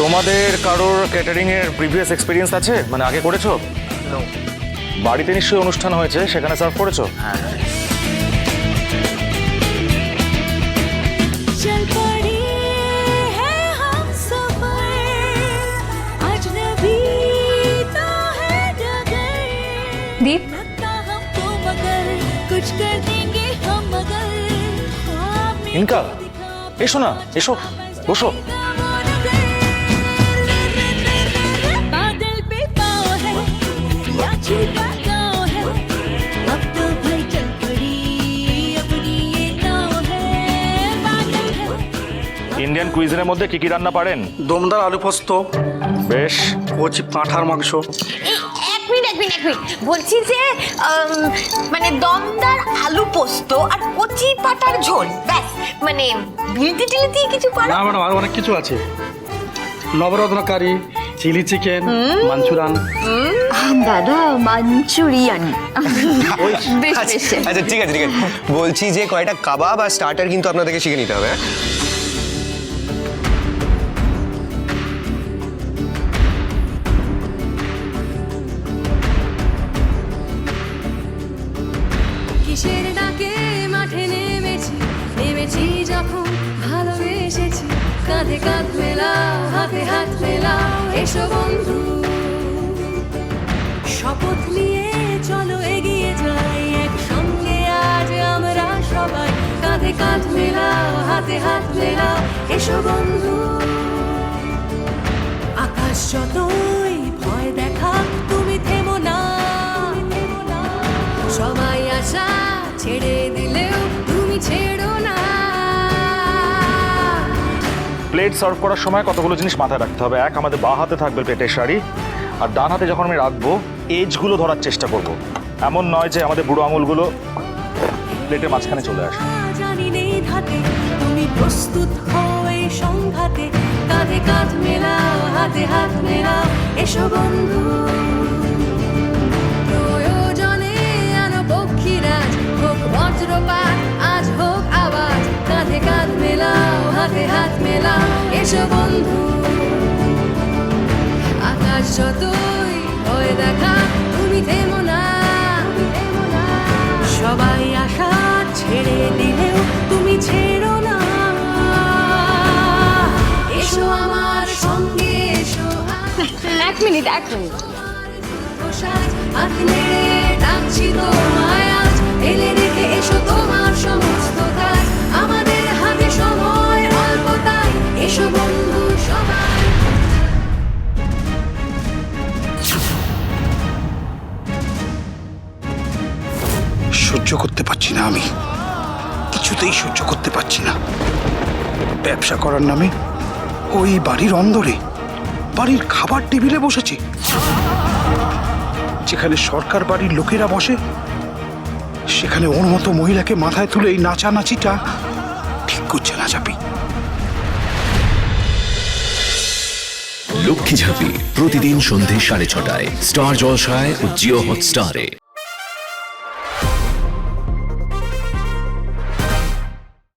তোমাদের কারোর ক্যাটারিং এর প্রিভিয়াস এক্সপিরিয়েন্স আছে মানে আগে করেছো বাড়িতে নিশ্চয়ই অনুষ্ঠান হয়েছে সেখানে সার্ভ করেছো चल पड़ी है हम सफर अजनबी तो ইন্ডিয়ান কুইজিনের মধ্যে কি কি রান্না পারেন? দমদার আলু পোস্ত বেশ। কচি পাঁঠার মাংস। এক মিনিট এক মিনিট এক মিনিট। বলছি যে মানে দমদার আলু পোস্ত আর কচি পাটার ঝোল ব্যাস। মানে বিলিতি টিলিতি কিছু পারো? না ম্যাডাম আরও অনেক কিছু আছে। নবরত্ন কারি চিলি চিকেন মাঞ্চুরান দাদা মাঞ্চুরিয়ান। বেশ আচ্ছা বেশ। আচ্ছা, ঠিক আছে ঠিক আছে। বলছি যে কয়টা কাবাব আর স্টার্টার কিন্তু আপনাদেরকে শিখে নিতে হবে হ্যাঁ? কিসের ডাকে মাঠে নেমেছি নেমেছি যখন ভালোবেসেছি কাঁধে কাঁধ মেলা হাতে এসো বন্ধু। শপথ নিয়ে চলো এগিয়ে যাই। একসঙ্গে আজ আমরা সবাই কাঁধে কাঁধ মেলা হাতে হাত মেলা এসো বন্ধু। আকাশ যতই ভয় দেখা তুমি থেমো না। সবাই আশা ছেড়ে দিলেও তুমি ছেড়ো প্লেট সার্ভ করার সময় কতগুলো জিনিস মাথায় রাখতে হবে? এক, আমাদের বা হাতে থাকবে প্লেটের শাড়ি। আর ডান হাতে যখন আমি রাখব, এজগুলো ধরার চেষ্টা করব। এমন নয় যে আমাদের বুড়ো আঙুলগুলো প্লেটের মাঝখানে চলে আসে। সংঘাতে। কাঁধে কাঁধ হাতে হাত মেলাও। এসো বন্ধু। হাতে হাত মেলা এসো বন্ধু আকাশ যতই ভয় দেখা তুমি থেমো না। সবাই আশা ছেড়ে দিলেও তুমি ছেড়ো না। এসো আমার সঙ্গে এসো এক মিনিট এক মিনিট। ডাকছি তোমায়। সহ্য করতে পারছি না আমি। কিছুতেই সহ্য করতে পারছি না। ব্যবসা করার নামে ওই বাড়ির অন্দরে, বাড়ির খাবার টেবিলে বসেছে। যেখানে সরকার বাড়ির লোকেরা বসে, সেখানে ওর মতো মহিলাকে মাথায় তুলে এই নাচানাচিটা ঠিক করছে না চাপি লক্ষ্মী ঝাঁপি প্রতিদিন সন্ধে সাড়ে ছটায়, স্টার জলসায় ও জিও হটস্টারে।